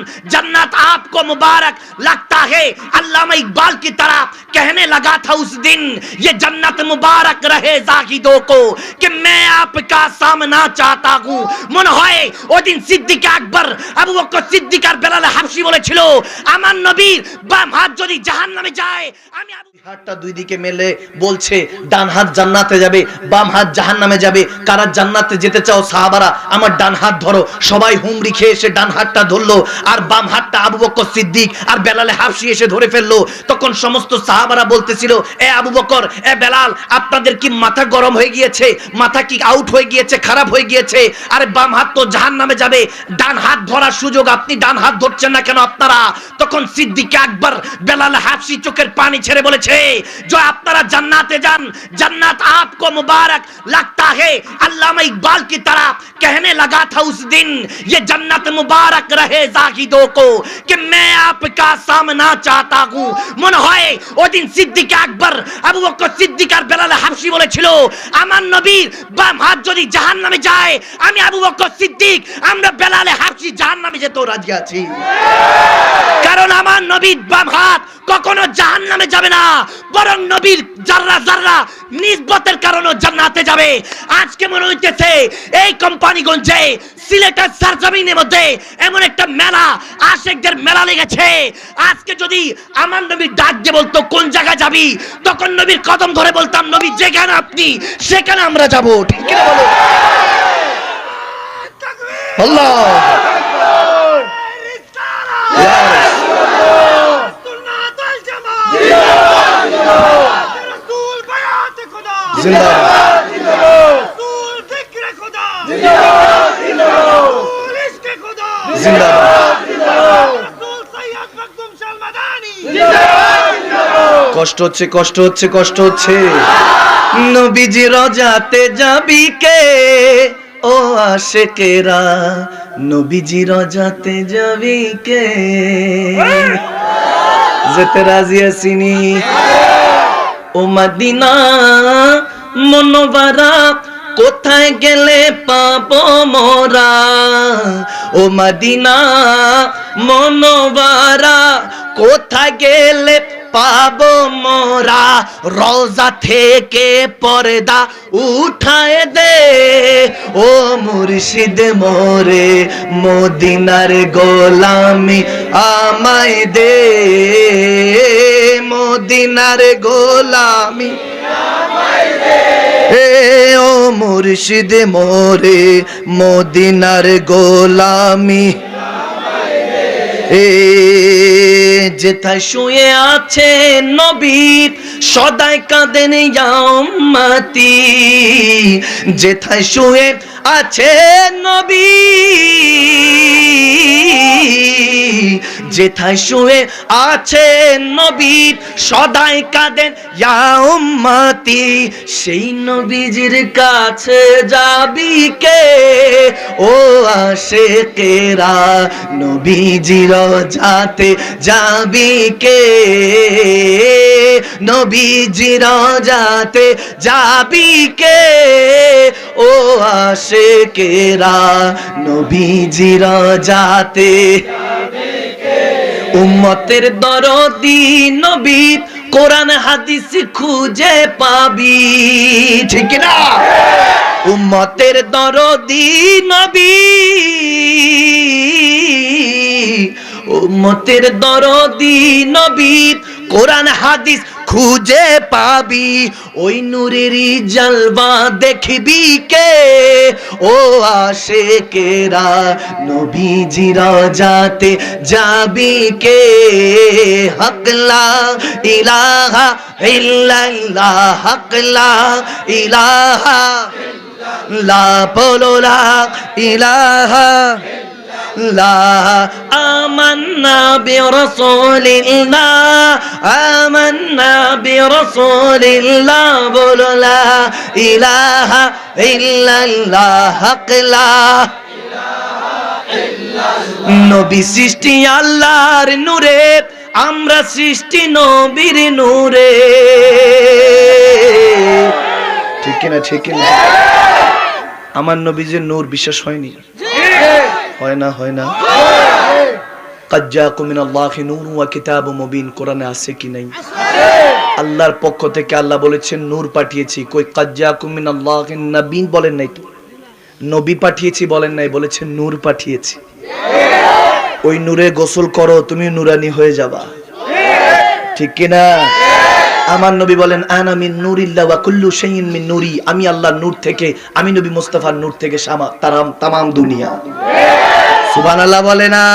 जन्नत आपको मुबारक लगता है अल्लामा इकबाल की तरह कहने लगा था उस दिन ये जन्नत मुबारक रहे जाहिदों को कि मैं आपका सामना चाहता हूँ মনে হয় ওই দিন সিদ্দিক আকবর আবু বকর সিদ্দিক আর বেলাল হাবশি বলেছিল আমার নবীর বাম হাত যদি জাহান্নামে যায় আমি আবু হাতটা দুই দিকে মেলে বলছে ডান হাত জান্নাতে যাবে বাম হাত জাহান্নামে যাবে কারা জান্নাতে যেতে চাও সাহাবারা আমার ডান হাত ধরো সবাই হুমড়ি খেয়ে এসে ডান হাতটা ধরলো আর বাম হাতটা আবু বকর সিদ্দিক আর বেলালে হাফসি এসে ধরে ফেললো তখন সমস্ত সাহাবারা বলতেছিল এ আবু বকর এ বেলাল আপনাদের কি মাথা গরম হয়ে গিয়েছে মাথা কি আউট হয়ে গিয়েছে খারাপ হয়ে গিয়েছে আরে বাম হাত তো জাহান্নামে যাবে ডান হাত ধরার সুযোগ আপনি ডান হাত ধরছেন না কেন আপনারা তখন সিদ্দিক আকবর বেলাল হাফসি চোখের পানি ছেড়ে বলেছে जो আপনারা জান্নাতে যান জান্নাত आपको मुबारक लगता है अल्लामा इकबाल की तरह कहने लगा था उस दिन ये जन्नत मुबारक रहे जाहिदों को कि मैं आपका सामना चाहता हूँ মনে হয় ওই দিন সিদ্দিক আকবর আবু বকর সিদ্দিক আর বেলাল হাফসি বলেছিল আমার নবীর বাম হাত যদি জাহান্নামে যায় আমি আবু বকর সিদ্দিক আমরা বেলালে হাফসি জাহান্নামে যেতেও রাজি আছি কারণ আমার নবীর বাম হাত কখনো জাহান নামে যাবে না বরং নবীর জাররা জাররা নিসবতের কারণে জান্নাতে যাবে আজকে মনে হইতেছে? এই কোম্পানিগঞ্জে সিলেটের সারজামিনের মধ্যে এমন একটা মেলা, আশেকদের মেলা লেগেছে। আজকে যদি আমার নবীর ডাক দিয়ে বলতো, কোন জায়গায় যাবি? তখন নবীর কদম ধরে বলতাম, নবী, যেখানে আপনি, সেখানে আমরা যাব। ঠিক বলো? আল্লাহ! কষ্ট হচ্ছে কষ্ট হচ্ছে কষ্ট হচ্ছে। নবীজি রজাতে যাবি কে? ও আশেকেরা, নবীজি রজাতে যাবি কে? যেতে রাজি আসিনি ও মদিনা মনোবারা কোথায় গেলে পাবো মোরা? ও মদিনা মনোবারা কোথায় গেলে পাবো মোরা? রোজা থেকে পর্দা উঠায় দে। ও মুর্শিদ মোরে, মদিনার গোলামি আমায় দে। মদিনার গোলামি এ ও মুর্শিদ মোরে, মদিনার গোলামি। এ, যেথায় শুয়ে আছে নবী, সদাই কাঁদেন ইয়াম্মাতি যেথায় শুয়ে আছে নবী যেথায় শুয়ে আছে নবী সদাই কাঁদেন ইয়াম্মাতি সেই নবীজির কাছে যাবি কে? ও আসে কেরা নবীজির যাতে যাবি কে? নবীজির যাতে যাবি কে? ও আসে কেরা নবীজির যাতে উম্মতের দরদি নবী, কোরআন হাদিস খুঁজে পাবি। ঠিক না উম্মতের দরদি নবী, উম্মতের দরদি নবী কোরআন হাদিস খুঁজে পাবি, ওই নূরেরই জলবা দেখবি কে? ও আসে কেরা নবীজিরা যাতে যাবি কে? হকলা ইলাহা ইল্লাল্লাহ হকলা ইলাহা লা বলো লা ইলাহা لا آمنا برسول الله آمنا برسول الله بول لا إله إلا الله حق لا নবী সৃষ্টি আল্লাহর নূরে আমরা সৃষ্টি নবীর নূরে ঠিক কিনা ঠিক কিনা আমার নবী যে নূর বিশ্বাস হয়নি হয় না হয় না। কোরআনে আল্লাহর পক্ষ থেকে আল্লাহ বলেছেন, নূর পাঠিয়েছি। কই কাজ্জা বলেন নাই নবী পাঠিয়েছি বলেন নাই, বলেছেন, নূর পাঠিয়েছি। ওই নূরে গোসল করো, তুমি নুরানি হয়ে যাবা। ঠিক কিনা? আমার নবী বলেন, আন মিন নুরিল্লা ওয়া কুল্লু শাইইন মিন নুরি। আমি আল্লাহ নূর থেকে, আমি নবী মুস্তাফার নূর থেকে সামা তারাম তামাম দুনিয়া। সুবহানাল্লাহ বলে না।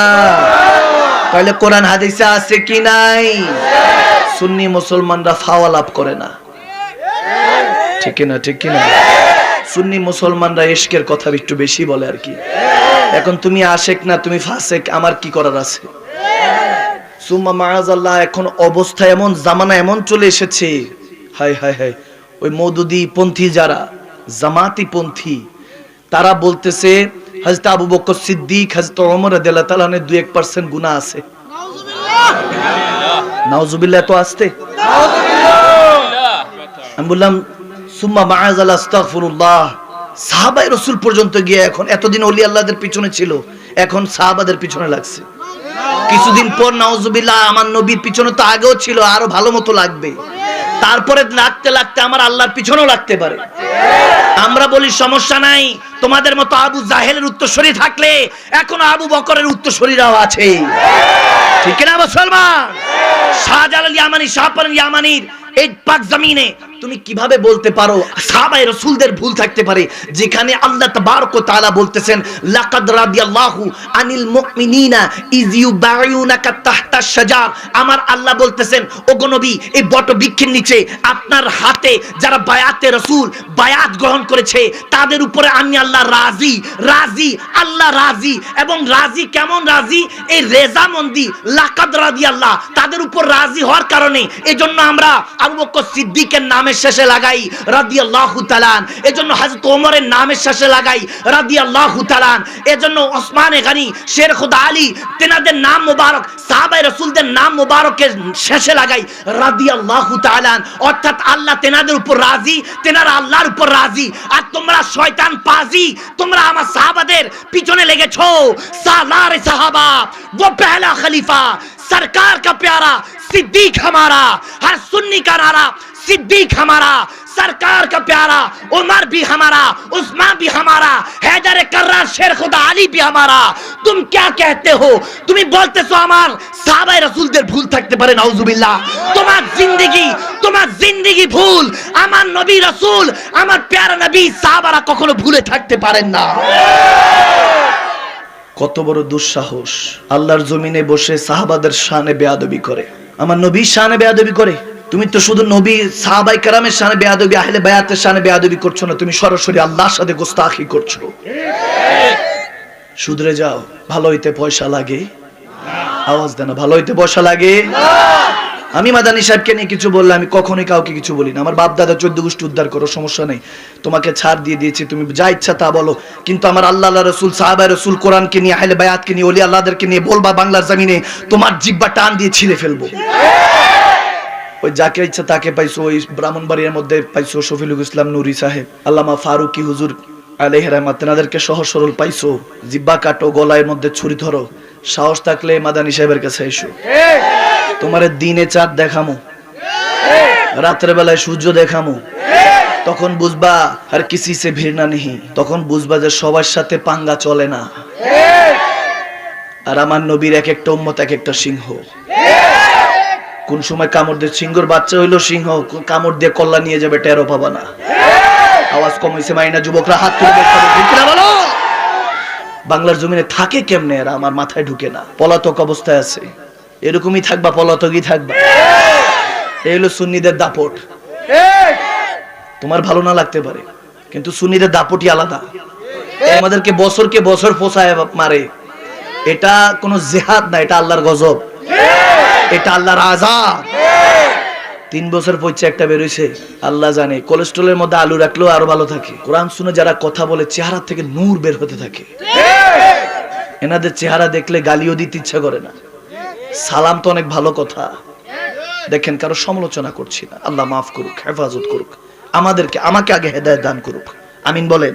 তাহলে কোরআন হাদিসে আছে কি নাই? সুন্নি মুসলমানরা ফাওয়া লাভ করে না। ঠিক কিনা ঠিক কিনা? সুন্নি মুসলমানরা ইশকের কথা একটু বেশি বলে আর কি। এখন তুমি আশেক না, তুমি ফাসেক, আমার কি করার আছে? সুম্মা মাআজাল্লাহ এখন অবস্থা এমন, জামানা এমন চলে এসেছে। হায় হায় হায়। ওই মৌদুদি পন্থী যারা, জামাতি পন্থী, তারা বলতেছে হযরত আবু বকর সিদ্দিক হযরত ওমর রাদিয়াল্লাহু তাআলা দুই এক পার্সেন্ট গুনাহ আছে। নাউজুবিল্লাহ। তো আসতে। আমি বললাম সুম্মা মাআজাল আস্তাগফিরুল্লাহ। সাহাবায়ে রাসূল পর্যন্ত গিয়ে এখন এতদিন ওলি আল্লাহদের পিছনে ছিল এখন সাহাবাদের পিছনে লাগছে। কিছুদিন পর নাউজুবিল্লাহ আমার নবীর পিছনে তো আগেও ছিল আরও ভালো মতো লাগবে। তারপরে লাগতে লাগতে আমার আল্লাহর পিছনেও লাগতে পারে। আমরা বলি, সমস্যা নাই, তোমাদের মতো আবু জাহেলের উত্তরসূরি থাকলে এখন আবু বকরের উত্তরসূরিরাও আছে। ঠিক না মুসলমান? শাহজালাল ইয়ামানি শাহপান ইয়ামানির এই পাক জমিনে তুমি কীভাবে বলতে পারো, সাহাবায়ে রাসূলদের ভুল থাকতে পারে, যেখানে আল্লাহ তাবারক তাআলা বলতেছেন, লাকাদ রাদিয়াল্লাহু আনিল মুমিনিনা ইজ ইউবাইউনাকা তাহতা শাজার। আমার আল্লাহ বলতেছেন, ওগো নবী, এই বট বৃক্ষের নিচে আপনার হাতে যারা বায়াতে রাসূল বায়াত গ্রহণ করেছে, তাদের উপরে আমি আল্লাহ রাজি রাজি, আল্লাহ রাজি। এবং রাজি কেমন রাজি? এই রেজামন্দি লাকাদ রাদিয়াল্লাহ, তাদের উপর রাজি হওয়ার কারণে। এজন্য আমরা আবু বকর সিদ্দিকের নামের শেষে লাগাই রাদিয়াল্লাহু তাআলান এজন্য হযরত ওমরের নামের শেষে লাগাই রাদিয়াল্লাহু তাআলান এজন্য ওসমানে গনি শের খুদা আলী তেনাদের নাম মোবারক সাহাবায়ে রাসূলদের নাম মোবারকের শেষে লাগাই রাদিয়াল্লাহু তাআলান অর্থাৎ আল্লাহ তেনাদের উপর রাজি তেনারা আল্লাহর উপর রাজি আর তোমরা শয়তান পাজি তোমরা আমার সাহাবাদের পিছনে লেগেছো সালার সাহাবা वो पहला खलीफा सरकार का प्यारा सिद्दीक हमारा हर सुन्नी का नारा सिद्दीक हमारा सरकार का प्यारा उमर भी हमारा उस्मान भी हमारा हैदर कर्रार शेर खुदा अली भी हमारा तुम क्या कहते हो তুমি বলতেছো আমার সাহাবায়ে রাসূলদের ভুল থাকতে পারে নাউজুবিল্লাহ তোমার জিন্দেগি তোমার জিন্দেগি ভুল আমার নবী রাসূল আমার প্যারা নবী সাহাবারা কখনো ভুলে থাকতে পারেন না কত বড় দুঃসাহস আল্লাহর জমিনে বসে সাহাবাদের শানে বেয়াদবি করে আমার নবীর সানে বেয়াদবি করে। তুমি তো শুধু নবী সাহাবাই কারামের সানে বেয়াদবি, আহলে বায়াতের সানে বেয়াদবি করছ না, তুমি সরাসরি আল্লাহর সাথে গোস্তাখি করছ। শুধরে যাও, ভালো হইতে পয়সা লাগে। আওয়াজ দেন ভালো হইতে পয়সা লাগে? আমি মাদানী সাহেবকে নিয়ে কিছু বললে আমি কখনোই কাউকে কিছু বলি না। আমার বাপ দাদা চোদ্দ গোষ্ঠী উদ্ধার করো, সমস্যা নেই। তোমাকে ছাড় দিয়ে দিয়েছি, তুমি যা ইচ্ছা তা বলো। কিন্তু আমার আল্লাহ আল্লাহ রসুল, সাহাবা রসুল, কোরআনকে নিয়ে, আহলে বায়াতকে নিয়ে অলি আল্লাহদেরকে নিয়ে বলবা, বাংলার জমিনে তোমার জিব্বা টান দিয়ে ছিঁড়ে ফেলব। ওই যাকে ইচ্ছা তাকে পাইছো, ওই ব্রাহ্মণবাড়িয়ার মধ্যে পাইছো, শফিলুল ইসলাম নুরি সাহেব, আল্লামা ফারুকি হুজুর আলহ রহমাত, তেনাদেরকে সহজ সরল পাইছো। জিব্বা কাটো, গলায় মধ্যে ছুরি ধরো। সাহস থাকলে মাদানী সাহেবের কাছে এসো। তোমার দিনে চাঁদ দেখামো। রাত্রে বেলায় সূর্য দেখামো। তখন বুঝবা আর কিসি সে ভিড়না নেই তখন বুঝবা যে সবার সাথে পাঙ্গা চলে না। আর আমার নবীর এক একটা উম্মত, এক একটা সিংহ। কোন সময় কামড় দিয়ে সিংহর বাচ্চা হইল সিংহ, কামড় দিয়ে কল্লা নিয়ে যাবে টেরো পাবা না। আওয়াজ কমাইছে মাইনা, যুবকরা হাত তুলে বাংলার জমিনে থাকে কেমনে এরা? আমার মাথায় ঢুকে না। পলাতক অবস্থায় আছে। এরকমই থাকবা, পলাতকই থাকবা। এই হলো সুন্নিদের দাপট। তোমার ভালো না লাগতে পারে, কিন্তু সুন্নিদের দাপটই আলাদা। আমাদেরকে বছরকে বছর পোষায় মারে। এটা কোনো জেহাদ না, এটা আল্লাহর গজব। এটা আল্লাহর আজাদ তিন বছর পর একটা বেরোইছে, আল্লাহ জানে। কোলেস্ট্রলের মধ্যে আলু রাখলেও আরও ভালো থাকে। কোরআন শুনে যারা কথা বলে, চেহারা থেকে নূর বের হতে থাকে। এনাদের চেহারা দেখলে গালিও দিতে ইচ্ছা করে না। সালাম তো অনেক ভালো কথা। দেখেন, কারও সমালোচনা করছি না। আল্লাহ মাফ করুক, হেফাজত করুক। আমাদেরকে, আমাকে আগে হেদায়ত দান করুক। আমিন বলেন।